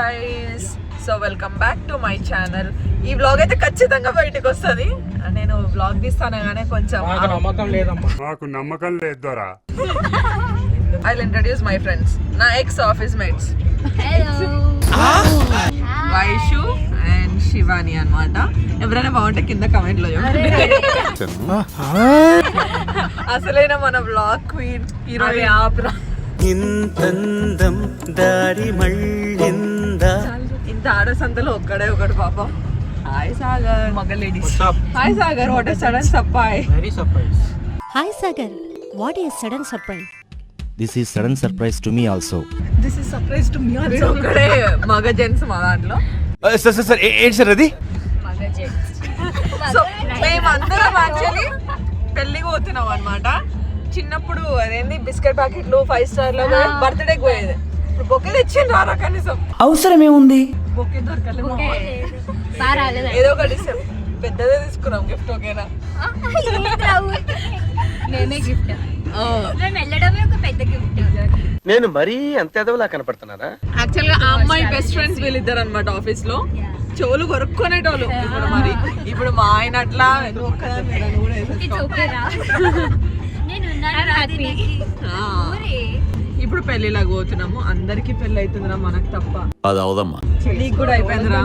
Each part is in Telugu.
Guys so welcome back to my channel ఈ వ్లాగ్ అయితే ఖచ్చితంగా బయటకు వస్తుంది. నేను వ్లాగ్ తీస్తాను కానీ కొంచెం మాకు నమ్మకం లేదమ్మా. నమ్మకం లేదు ఐ ఇంట్రడ్యూస్ మై ఫ్రెండ్స్ నా ex office mates Vaishu and Shivani అన్నమాట. ఎవరైనా బాగుంటే కింద కమెంట్లో అసలైన మన బ్లాగ్ క్వీన్ హీరోయిన్ ఆప్రా. ఇంతందం దారి మళ్ళిందా. ఆడ సంతలో ఒక్కడే ఒకడు పాపం. హాయ్ సాగర్ మగ ladies hi Sagar what sudden సప్పాయ్ very surprise Hi Sagar, what is sudden surprise? This is sudden surprise to me also this is surprise to me also ఒక్కడే మగ జెంట్స్ మా దాంట్లో. సార్ సార్ సార్ ఏంటి సార్ అది? సో మేమందరం యాక్చువల్లీ పెళ్ళికి పోతున్నాం అనమాట చిన్నప్పుడు అదేంది బిస్కెట్ ప్యాకెట్లు ఫైవ్ స్టార్లో బర్త్డే పోయేది. ఇప్పుడు బొకే తెచ్చిండ్రు రారా కనీసం అవసరం ఏముంది బొకే దొరకలేదు ఏదో ఒకటి. పెద్దదే తీసుకున్నాం గిఫ్ట్ ఓకేనా? మేమే గిఫ్ట్. మేము వెళ్ళడమే ఒక పెద్ద గిఫ్ట్. నేను మరీ అంత ఎదవలా కనపడుతున్నానా? యాక్చువల్గా ఆ అమ్మాయి బెస్ట్ ఫ్రెండ్స్ వీళ్ళిద్దరు అనమాట ఆఫీస్లో. చెవులు కొరుక్కునేటోళ్ళు. ఇప్పుడు మరి ఇప్పుడు మా ఆయన అట్లా నేను ఇప్పుడు పెళ్ళిలాగా పోతున్నాము. అందరికి పెళ్ళి అవుతుందిరా మనకు తప్ప. అది అవదమ్మా నీకు కూడా అయిపోయిందిరా.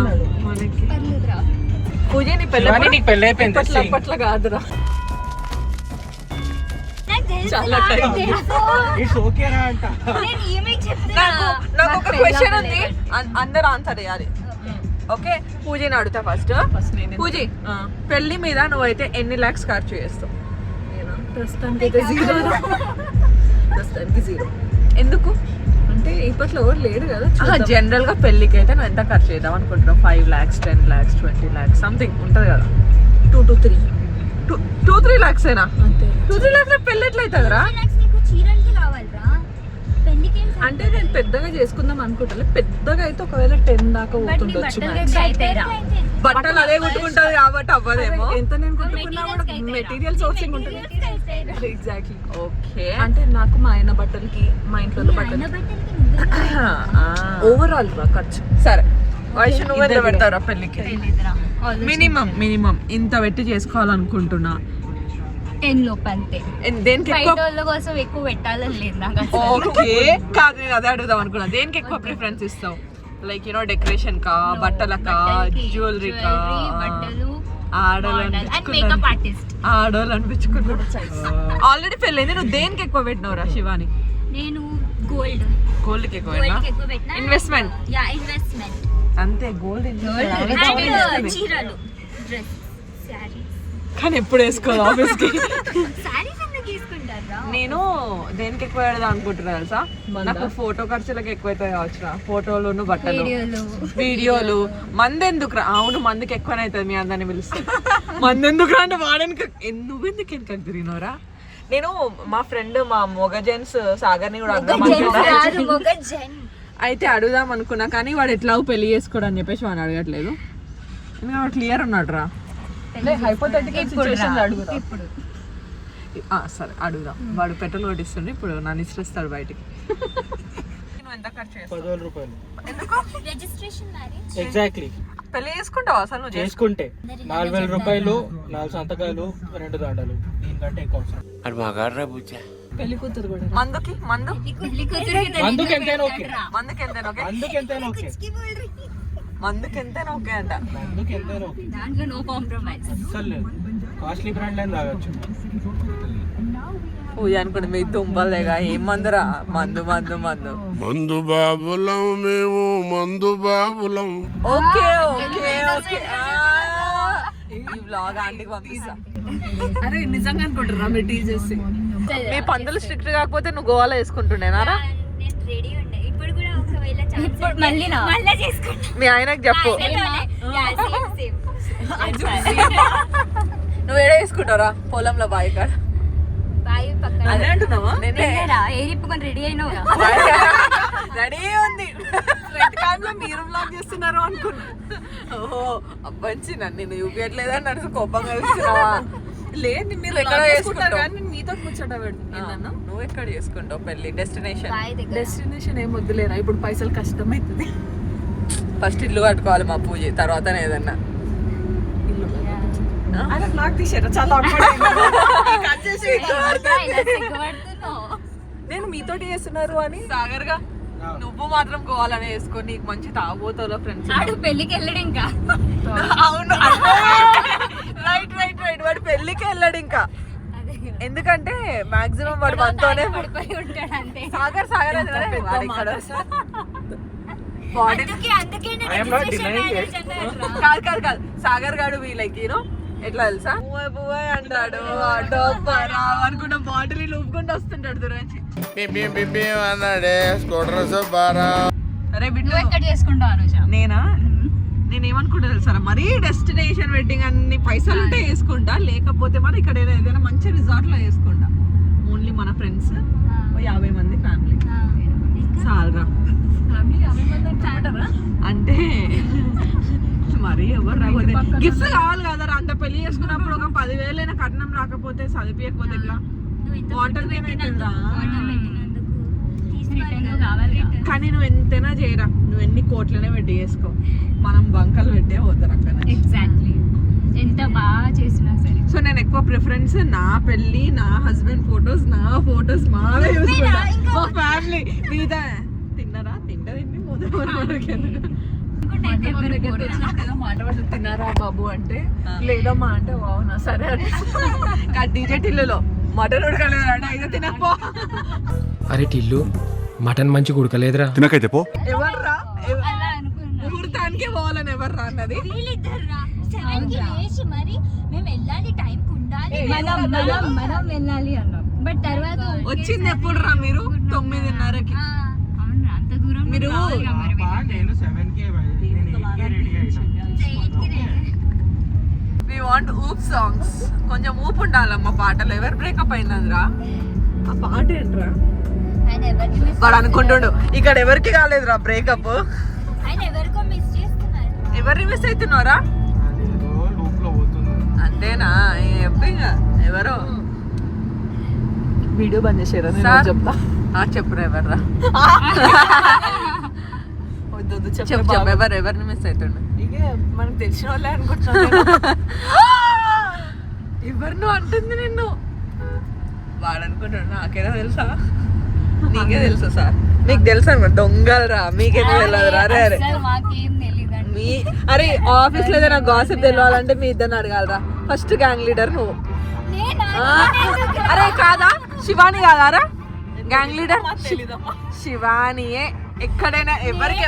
మనకి. పూజ నీ పెళ్ళి నీకు పెళ్ళి అయిపోయింది. అప్పట్లో కాదురా. నాకు తెలుసు చాలా నాకు నాకు ఒక క్వశ్చన్ ఉంది. అందరూ ఆన్సర్ చేయాలి. ఓకే? పూజని అడుగుతా ఫస్ట్ పూజ పెళ్ళి మీద నువ్వైతే ఎన్ని లాక్స్ ఖర్చు చేస్తావు? ప్రస్తుతానికి జీరో ప్రస్తుతానికి జీరో ఎందుకు? అంటే ఇప్పట్లో ఎవరు లేడు కదా జనరల్గా పెళ్ళికి అయితే నువ్వు ఎంత ఖర్చు చేద్దాం అనుకుంటున్నావు? Five lakhs ten lakhs twenty lakhs something ఉంటది కదా. Two to three two two three lakhs ఏనా? అంతే. టూ త్రీ లాక్స్ పెళ్ళి ఎట్లయితుందిరా? అంటే నేను పెద్దగా చేసుకుందాం అనుకుంటా పెద్దగా అయితే ఒకవేళ టెన్ దాకా పోతుండొచ్చు బట్టలు అదే కుట్టుకుంటది కాబట్టి అవ్వదేమో. ఎంత నేను కొట్టుకున్నా కూడా మెటీరియల్ సోర్సింగ్ ఉంటుంది. ఎగ్జాక్ట్లీ ఓకే అంటే నాకు మా ఆయన బట్టలకి మా ఇంట్లో బట్టలకి. ఓవరాల్ రా ఖర్చు. సరే. వయసు నువ్వు ఎంత పెడతారా పెళ్ళికి మినిమం మినిమం ఇంత పెట్టి చేసుకోవాలనుకుంటున్నా. టెన్ లోపు అంతే దేనికి ఎక్కువ కోసం ఎక్కువ పెట్టాలని లేదు నాకు. ఓకే కాదు నేను అదే అడుగుదాం అనుకున్నా దేనికి ఎక్కువ ప్రిఫరెన్స్ ఇస్తావు లైక్ యూనో డెకరేషన్ కా బట్టలకా జ్యువెలరీ కా బట్టలు ఆడోళ్ళు అనిపించుకున్నాను ఆల్రెడీ పెళ్ళైంది నువ్వు దేనికి ఎక్కువ పెట్టినవురా శివాని నేను గోల్డ్ గోల్డ్ పెట్టినా? ఎక్కువ పెట్టినా Investment. యా ఇన్వెస్ట్మెంట్ అంతే గోల్డ్ చీరలు డ్రెస్ కానీ ఎప్పుడు వేసుకోదు ఆఫీస్కి నేను దేనికి ఎక్కువ పెడదాం అనుకుంటున్నా తెలుసా? నాకు ఫోటో ఖర్చులకు ఎక్కువ అవుతాయి కావచ్చురా ఫోటోలు బట్టలు. వీడియోలు. వీడియోలు. మంది ఎందుకు అవును మందికి ఎక్కువనే అవుతుంది మీ అందరిని పిలిస్తే. మంది ఎందుకు అంటే వాడనికి నువ్వెందుకు వెనక తిరిగినవరా నేను మా ఫ్రెండ్ మా మొగ జెంట్స్ సాగర్ని కూడా అయితే అడుగుదాం అనుకున్నా కానీ వాడు ఎట్లా పెళ్ళి చేసుకోడు అని చెప్పేసి వాడు అడగట్లేదు. ఎందుకంటే వాడు క్లియర్ ఉన్నాడు రా హైపోథెటికల్ సిచ్యువేషన్ అడుగుదాం. ఇప్పుడు. ఆ, సరే అడుగుదాం. వాడు పెట్రోల్ కొట్టిస్తుండే ఇప్పుడు నన్ను ఇస్తాడు బయటికి. పదివేల రూపాయలు. ఎగ్జాక్ట్లీ పెళ్ళి చేసుకుంటావా అసలు నువ్వు చేసుకుంటే. నాలుగు వేల రూపాయలు నాలుగు సంతకాలు రెండు దండలు. దీనికంటే ఎక్కువ అవసరం. పెళ్ళి కూతురు కూడా మందుకి మందు? ఎంతైనా ఓకే. మందుకి ఎంతైనా ఓకే. ఎంతైనా ఓకే. మందుకి ఎంతైనా ఓకే అంట. అందుకు ఎంతైనా ఓకే. దాంట్లో నో కాంప్రమైజ్ అసలు లేదు. కాస్ట్లీ బ్రాండ్ లైన్ తాగొచ్చు పూజ అనుకుంటే మీ తుంపలేగా ఏం మందురా? మందు మందు మందు. మందు బాబులం మేము మందు బాబులం. Okay okay okay. ఈ వ్లాగ్ ఆంటీకి పంపిస్తా. అరే నిజంగా అనుకుంటారా మెటీరియల్ చేసి? మీ పందులు స్ట్రిక్ట్ కాకపోతే నువ్వు గోవాలో వేసుకుంటుండేనారా? రెడీ ఇప్పుడు మళ్ళీ చేసుకుంటా. మీ ఆయనకు చెప్పు. నువ్వు ఏడే వేసుకుంటారా పొలంలో బాయ్ కాడ. పక్కన. అదే అంటున్నావా? ఇప్పుకొని రెడీ అయినావుగా రెడీ ఉంది. లో మీరు బ్లాగ్ చేస్తున్నారు అనుకున్నా. ఓహో అబ్బంచి నన్ను నేను చూపించట్లేదని నన్ను కోపంగా చూస్తున్నావా లేదు మీరు ఎక్కడ చేసుకుంటావు? కానీ నేను మీతో ముచ్చట పెడుతున్నాను నువ్వు ఎక్కడ చేసుకుంటావు పెళ్ళి డెస్టినేషన్ డెస్టినేషన్ ఏం వద్దులేరా? ఇప్పుడు పైసలు కష్టం అవుతుంది ఫస్ట్ ఇల్లు కట్టుకోవాలి మా పూజ తర్వాతనే ఏదన్నా. అలా నాకు తీసారు చాలా నేను మీతోటి చేస్తున్నారు అని. సాగర్గా నువ్వు మాత్రం గోవాలనే వేసుకో నీకు మంచి తాగుబోతావులో ఫ్రెండ్స్ పెళ్ళికి వెళ్ళడు ఇంకా. అవును పెళ్ళికి వెళ్ళాడు ఇంకా. ఎందుకంటే మాక్సిమం వాడు మనతోనే పడిపోయి ఉంటాడు అంతే సాగర్ సాగర్ అని కదా. కాదు కాదు కాదు. సాగర్ గాడు వీ లైక్ యూనో ఎట్లా తెలుసా? అంటాడు. అనుకుంటా బాటిల్ ఊపుకుంటూ వస్తుంటాడు దూరంచి. అన్నాడే. స్కూటర్ నేనా? నేను ఏమనుకుంటా తెలుసా? మరీ డెస్టినేషన్ వెడ్డింగ్ అన్ని పైసలు ఉంటే వేసుకుంటా లేకపోతే మరి ఇక్కడ ఏదైనా మంచి రిసార్ట్లో వేసుకుంటా. ఓన్లీ మన ఫ్రెండ్స్ యాభై మంది ఫ్యామిలీ చాలరా అంటే మరి ఎవరు రాకపోతే గిఫ్ట్స్ కావాలి కదా అంత పెళ్ళి చేసుకున్నప్పుడు ఒక పదివేలు అయినా కట్నం రాకపోతే చదివియకపోతే ఎట్లా? ఇంత వాటర్ కానీ నువ్వు ఎంతైనా చేయరా. నువ్వు ఎన్ని కోట్లనే పెట్టి చేసుకో. మనం బంకలు పెట్టే పోతారు అక్కడ ఎగ్జాక్ట్లీ ఎంత బాగా చేసినా సరే. సో నేను ఎక్కువ ప్రిఫరెన్స్ నా పెళ్ళి నా హస్బెండ్ ఫొటోస్ నా ఫొటోస్ మావే చూసుకుంటా. మా ఫ్యామిలీ మీద తిన్నారా? తింటా తిండి తిన్నారా బాబు? అంటే లేదమ్మా అంటే అవునా సరే అంటే డీజే టిల్లులో మటన్ ఉడకలేదు అయితే తినపో. అరే టిల్లు మటన్ మంచి ఉడకలేదురా. తినకైతే పో. ఎవర్రా? ముహూర్తానికే పోవాలని అన్నది? సెవెన్కి లేచి మరి మేము వెళ్ళాలి టైం కు ఉండాలి మనం మనం మనం వెళ్ళాలి అన్నాం. బట్ తర్వాత వచ్చింది ఎప్పుడు రా మీరు? తొమ్మిదిన్నరకి. అవును అంత దూరం మీరు నేను సెవెన్కి రెడీ వి వాంట్ ఊప్ సాంగ్స్ కొంచెం ఊపు ఉండాలమ్మా పాటలు. ఎవరు బ్రేకప్ అయిందిరా ఆ పాట ఏంట్రా? వాడు అనుకుంటుండు. ఇక్కడ ఎవరికి కాలేదురా బ్రేకప్ ఆయన ఎవరికో మిస్ ఎవరిని మిస్ అవుతున్నారా లూప్లో పోతుంది అంతేనా చెప్పు ఇంకా? ఎవరో? వీడియో బంద్ చేసారా చెప్తా. ఆ, చెప్పురా ఎవర్రా? వద్దు చెప్పు చెప్పు ఎవరు ఎవరిని మిస్ అవుతుండు ఇక మనకు తెలిసిన వాళ్ళే అనుకుంటున్నాను ఎవరు నువ్వు అంటుంది నిన్ను? వాడు అనుకుంటాడు నాకేనా తెలుసా? నీకే తెలుసా సార్? మీకు తెలుసా దొంగలరా మీకేదో తెలియదురా అరే అరే. అసలు మాకేం తెలియదండి మీ అరే ఆఫీస్లో ఏదైనా గాసిప్ తెలవాలంటే మీ ఇద్దరిని అడగాలరా. ఫస్ట్ గ్యాంగ్ లీడర్ నువ్వు. అరే కాదా? శివాని కాదారా గ్యాంగ్ లీడర్ శివానియే. ఎక్కడైనా ఎవరికి?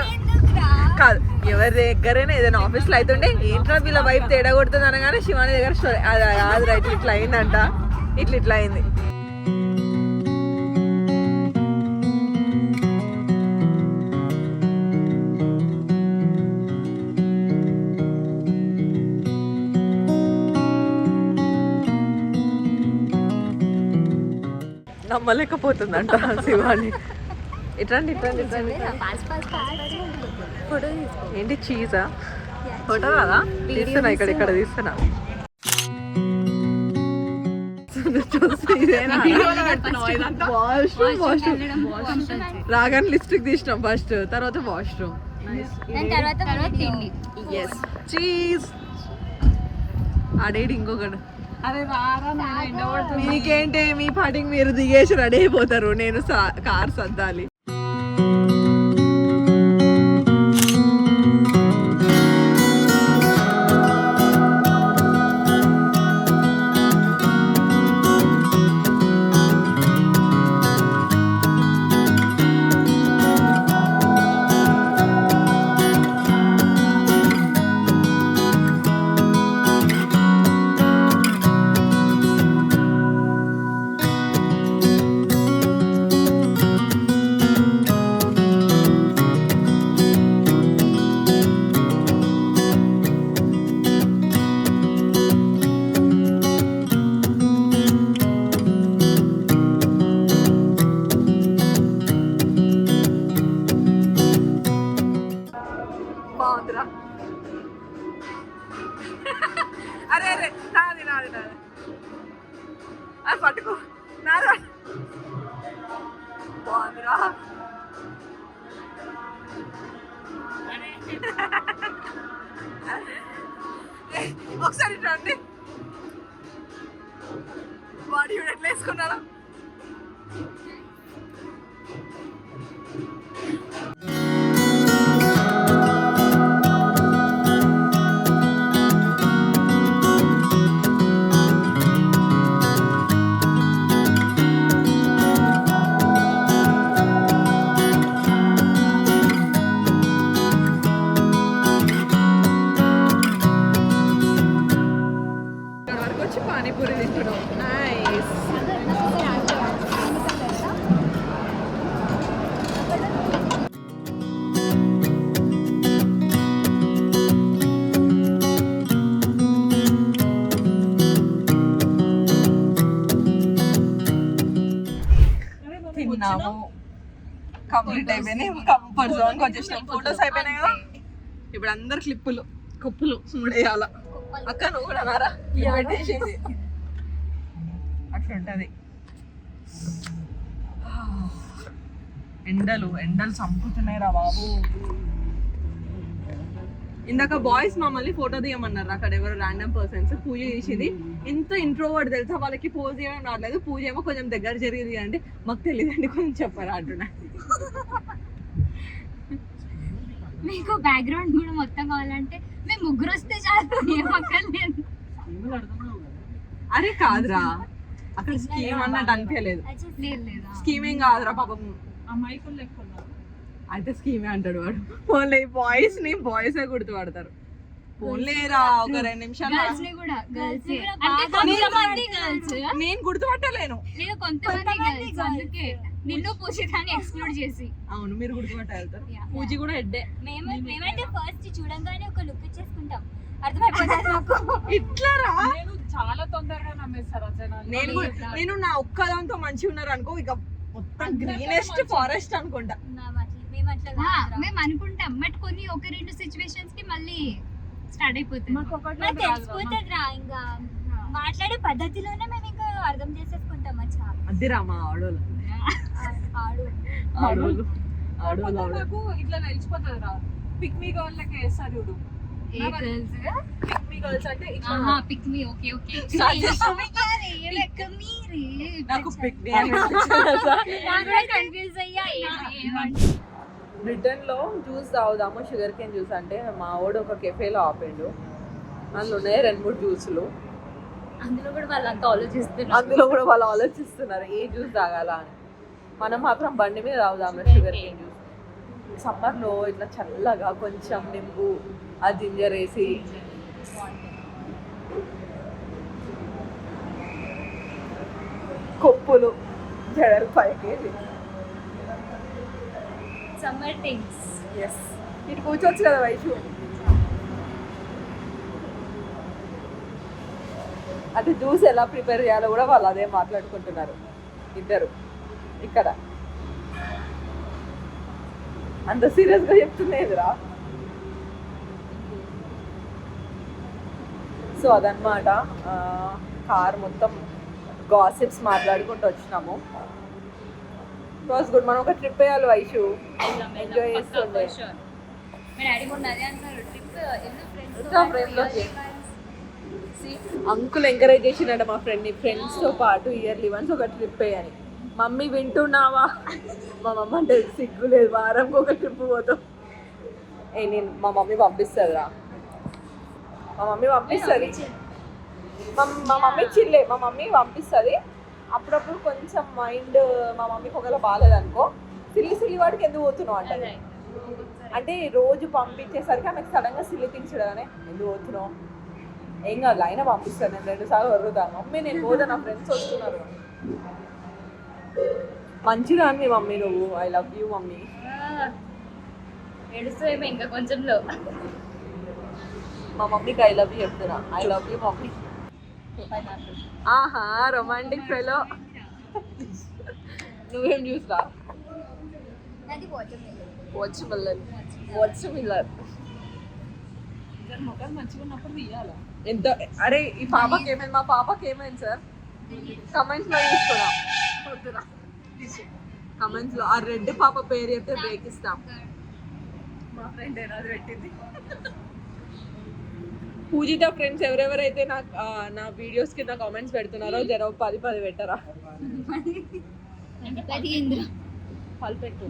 కాదు ఎవరి దగ్గరైనా ఏదైనా ఆఫీస్లో అవుతుంటే ఏంట్రా వీళ్ళ వైపు తేడా కొడుతుంది అనగానే శివాని దగ్గర స్టోరీ అది కాదురా ఇట్లా ఇట్లా అయిందంట. ఇట్లా ఇట్లా అయింది. నమ్మలేకపోతుందంట శివాని. ఫోటో తీసుకో. ఏంటి చీజా? ఫోటో కదా? తీస్తున్నా ఇక్కడ ఇక్కడ తీస్తున్నా. రాగానే లిస్ట్కి తీసినాం ఫస్ట్ తర్వాత వాష్రూమ్ చీజ్ అడేడు ఇంకొకడు. మీకేంటి? మీ పాటికి మీరు దిగేసి రెడీ అయిపోతారు. నేను కార్ సర్దాలి. వాడు ఈవిడ ఎట్లా వేసుకున్నారా తిన్నాము కంప్లీట్ అయిపోయినాయి. కంఫర్ట్ జోన్కి వచ్చేసినాం. ఫొటోస్ అయిపోయినాయి కదా. ఇప్పుడు అందరు క్లిప్పులు కుప్పులు మూడేయాల. అక్క నువ్వు కూడా నారా పెట్టేసింది అట్లుంటది. ఎండలు ఎండలు చంపుతున్నాయి రా బాబు. ఇందాక బాయ్స్ మమ్మల్ని ఫోటో తీయమన్నారు అక్కడ ఎవరు ర్యాండమ్ పర్సన్స్ పూజ చేసేది. ఎంత ఇంట్రోవర్డ్ తెలుసా? వాళ్ళకి పూజ చేయడం రాలేదు పూజ ఏమో కొంచెం దగ్గర జరిగింది అంటే మాకు తెలియదండి కొంచెం చెప్పారు అంటున్నా. మీకు బ్యాక్గ్రౌండ్ కూడా మొత్తం కావాలంటే మేము ముగ్గురు వస్తే చాలు ఏం అక్కర్లేదు. అరే కాదురా. అక్కడ స్కీమ్ అన్నట్టు అనిపించలేదు. లేదు లేదా? స్కీమింగ్ కాదురా పాపం. అమాయకులు లెక్క అయితే స్కీమే అంటాడు వాడు. ఓన్లీ బాయ్స్ని బాయ్స్ గుర్తుపడతారు. పోన్లేరా ఒక రెండు నిమిషాలు గర్ల్స్ని కూడా గర్ల్స్ అంటే కొంతమంది గర్ల్స్ నేను గుర్తుపట్టలేను. నిన్ను పూజితాన్ని ఎక్స్క్లూడ్ చేసి. అవును మీరు Yeah. పూజ కూడా హెడ్డే మేము మేమైతే ఫస్ట్ చూడంగానే ఒక లుక్ ఇచ్చేసుకుంటాం ఇట్లా రా. నేను చాలా తొందరగా నమ్మేస్తారు నేను నేను నా ఒక్కదాంతో మంచిగా ఉన్నారు అనుకో ఇక మొత్తం గ్రీనెస్ట్ ఫారెస్ట్ అనుకుంటా. మేము అనుకుంటాం. బట్ కొన్ని ఒక రెండు సిచ్యువేషన్స్కి మళ్ళీ స్టార్ట్ అయిపోతుంది. తెలిసిపోతుంది రా ఇంకా మాట్లాడే పద్ధతిలోనే మేము ఇంకా అర్థం చేసేసుకుంటాం అచ్చా. అది రా మా ఆడోళ్ళు. ఆడు ఆడోళ్ళు. ఆడోళ్ళు. నాకు ఇట్లా తెలిసిపోతుంది రా. పిక్ మీ గర్ల్ వేస్తారు చూడు. ఏ గర్ల్స్ పిక్ మీ గర్ల్స్ అంటే ఇట్లా ఆహా pick me okay okay Start చేస్తాం. పిక్ మీ రే నాకు పిక్ కన్ఫ్యూజ్ అయ్యా ఏం- ఏమంటే బ్రిటన్లో జ్యూస్ తాగుదాము షుగర్ కేన్ జ్యూస్ అంటే మా వాడు ఒక కెఫేలో ఆపిండు. అందులో ఉన్నాయి రెండు మూడు జ్యూసులు. అందులో కూడా వాళ్ళు అంతా ఆలోచిస్తున్నారు. అందులో కూడా వాళ్ళు ఆలోచిస్తున్నారు ఏ జ్యూస్ తాగాల అని. మనం మాత్రం బండి మీద తాగుదాం షుగర్ కేన్ జ్యూస్. సమ్మర్లో ఇట్లా చల్లగా కొంచెం నింబు ఆ జింజర్ వేసి. కొప్పులు జడలు పైకి సమ్మర్ థింగ్స్ ఎస్ ఇటు కూర్చోవచ్చు కదా వైషు అంటే జ్యూస్ ఎలా ప్రిపేర్ చేయాలో కూడా వాళ్ళు అదే మాట్లాడుకుంటున్నారు. ఇద్దరు. ఇక్కడ. అంత సీరియస్గా చెప్తుండేదిరా సో అదనమాట కార్ మొత్తం గాసిప్స్ మాట్లాడుకుంటూ వచ్చినాము. Was good. మనం ఒక ట్రిప్ వేయాలి వైషు. ఎంజాయ్ చేస్తుండే లోకి. అంకుల్ ఎంకరేజ్ చేసినాడు మా ఫ్రెండ్ని ఫ్రెండ్స్తో పాటు ఇయర్లీ వన్స్ ఒక ట్రిప్ వేయని మమ్మీ వింటున్నావా? మా మమ్మ అంటే సిగ్గు లేదు వారంకి ఒక ట్రిప్ పోతాం ఏ నేను మా మమ్మీ పంపిస్తుందిరా. మా మమ్మీ పంపిస్తుంది. మా మమ్మీ చిల్లే మా మమ్మీ పంపిస్తుంది. అప్పుడప్పుడు కొంచెం మైండ్ మా మమ్మీకి ఒకవేళ బాగాలేదనుకో సిల్లి సిల్లి వాడికి ఎందుకు పోతున్నావు అంటే అంటే రోజు పంపించేసరికి ఆమెకు సడన్గా సిల్లి తించడగానే ఎందుకు పోతున్నావు? ఏం కాదు అయినా పంపిస్తాను నేను రెండు సార్లు వరుగుతాను మమ్మీ నేను పోదా నా ఫ్రెండ్స్ వస్తున్నారు. మంచిదా మీ మమ్మీ నువ్వు ఐ లవ్ యూ మమ్మీ. ఇంకా కొంచెంలో. మా మమ్మీకి ఐ లవ్ యూ చెప్తున్నా. I love you mummy. ఆహా రొమాంటిక్ ఫెలో నువ్వేం చూసా అది వాచ్ మిల్లర్ వాచ్ మిల్లర్ ఎంత? అరే ఈ పాపకి ఏమైంది? మా పాపకి ఏమైంది సార్ కమెంట్స్లో తీసుకున్నాం కమెంట్స్లో ఆ రెడ్ పాప పేరు చెప్తే బ్రేక్ ఇస్తాం. మా ఫ్రెండ్ ఏనాది పెట్టింది. పూజిత ఫ్రెండ్స్ ఎవరెవరైతే నాకు నా వీడియోస్ కింద కామెంట్స్ పెడుతున్నారో జర పది పది పెట్టరా? పెట్టు.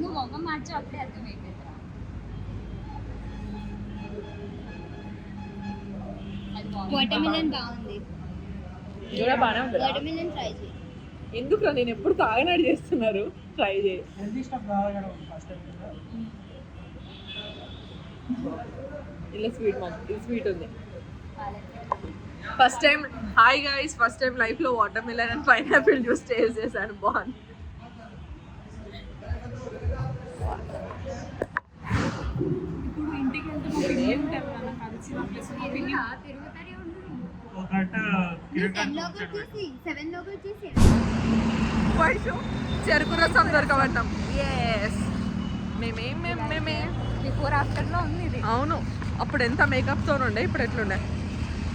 వాటర్మిలన్ బాగుంది. కూడా బాగానే వాటర్మిలన్ ట్రై చేయి. ఎందుకు నేను ఎప్పుడు తాగనాడు చేస్తున్నారు? ట్రై చేయి. ఇలా స్వీట్ మా ఇది స్వీట్ ఉంది. First time hi guys first time లైఫ్లో watermelon and pineapple juice taste చేశాను. బాగుంది. చెరుకు రసం దొరకబడ్డాం ఎస్ మేమే మేము మేమే. బిఫోర్ ఆఫ్టర్లో ఉంది ఇది. అవును. అప్పుడు ఎంత మేకప్తో ఉండే ఇప్పుడు ఎట్లుండే?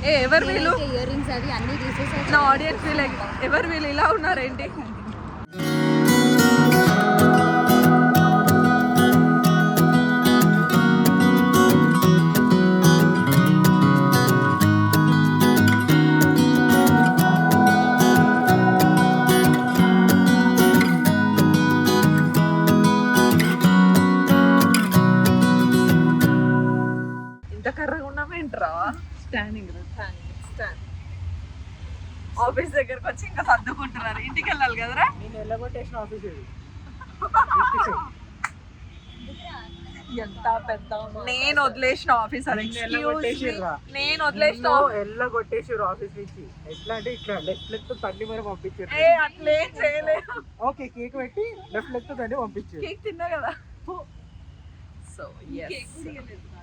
ఏ ఎవరు వీళ్ళు? ఇయర్ రింగ్స్ అవి అన్ని తీసేసారు నా ఆడియన్స్ వీళ్ళు ఎవరు వీళ్ళు? ఇలా ఉన్నారేంటి? దగ్గరకు వచ్చి ఇంకా సర్దుకుంటున్నారు. ఇంటికి వెళ్ళాలి కదరా? నేను వెళ్ళగొట్టేసిన ఆఫీస్ ఎంత పెద్ద నేను వదిలేసిన ఆఫీస్ అది. నిన్ను excuse me. ఎల్లగొట్టేసిర్రా? నేను వదిలేసిన నిన్ను వెళ్ళగొట్టేసారు ఆఫీస్ నుంచి. ఎట్లా అంటే ఇట్లా లెఫ్ట్ లెగ్తో తండ్రి మరి పంపించారు అట్లేం చేయలేదు ఓకే కేక్ పెట్టి లెఫ్ట్ లెగ్తో తండ్రి పంపించారు కేక్ తిన్నా కదా? సో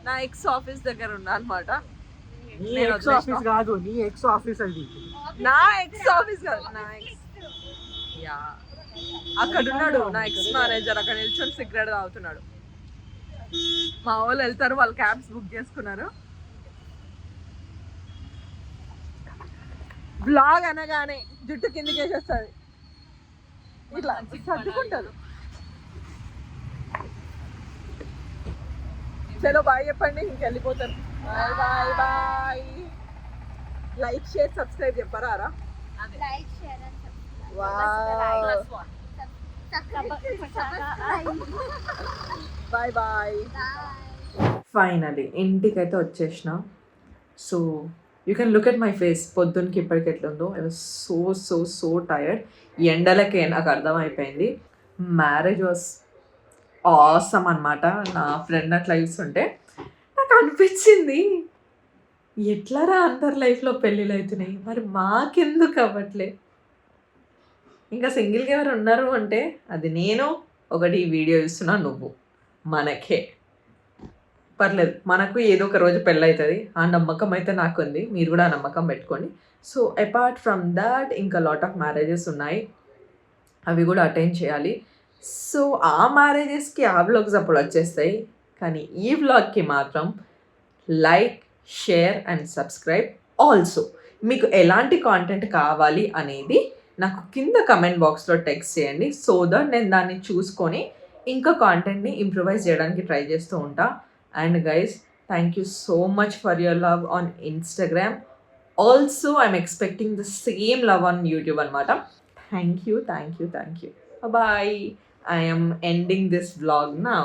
నా ఎక్స్ ఆఫీస్ దగ్గర ఉన్నా అనమాట నీ నేను ఎక్స్. ఆఫీస్ కాదు నీ ఎక్స్ ఆఫీస్ అది. నా ఎక్స్ ఆఫీస్ కాదు నా ఎక్స్ యా. అక్కడ ఉన్నాడు నా ఎక్స్ మేనేజర్ అక్కడ నిల్చొని సిగరెట్ తాగుతున్నాడు. మా వాళ్ళు వెళ్తారు వాళ్ళు క్యాబ్స్ బుక్ చేసుకున్నారు. బ్లాగ్ అనగానే జుట్టు కిందకి వేసేస్తుంది. ఇట్లా సర్దుకుంటారు చలో బాయ్ చెప్పండి ఇంకెళ్ళిపోతారు. Bye bye bye like share subscribe చెప్పారా రా? Like share and bye bye finally ఇంటికైతే వచ్చేసిన. So you can look at my face పొద్దున్నకి ఇప్పటికి ఎట్లుందో I was so so so tired ఎండలకే నాకు అర్థమైపోయింది. మ్యారేజ్ వాస్ ఆసమ్ అనమాట నా ఫ్రెండ్ అట్లా చూస్తుంటే నాకు అనిపించింది. ఎట్లరా అందరి లైఫ్లో పెళ్ళిళ్ళు అవుతున్నాయి మరి మాకెందుకు అవ్వట్లే? ఇంకా సింగిల్గా ఎవరు ఉన్నారు అంటే అది నేను ఒకటి వీడియో చూస్తున్నా నువ్వు. మనకే. పర్లేదు మనకు ఏదో ఒక రోజు పెళ్ళవుతుంది ఆ నమ్మకం అయితే నాకు ఉంది మీరు కూడా ఆ నమ్మకం పెట్టుకోండి. సో అపార్ట్ ఫ్రమ్ దాట్ ఇంకా లాట్ ఆఫ్ మ్యారేజెస్ ఉన్నాయి. అవి కూడా అటెండ్ చేయాలి. సో ఆ మ్యారేజెస్కి ఆ బ్లాగ్స్ అప్పుడు వచ్చేస్తాయి కానీ ఈ బ్లాగ్కి మాత్రం like share and subscribe also. మీకు ఎలాంటి కాంటెంట్ కావాలి అనేది నాకు కింద కమెంట్ బాక్స్లో టెక్స్ట్ చేయండి సో దట్ నేను దాన్ని చూసుకొని ఇంకా కాంటెంట్ని ఇంప్రూవైజ్ చేయడానికి ట్రై చేస్తూ ఉంటా. And guys thank you so much for your love on Instagram also I'm expecting the same love on YouTube అనమాట thank you thank you thank you bye I'm ending this vlog now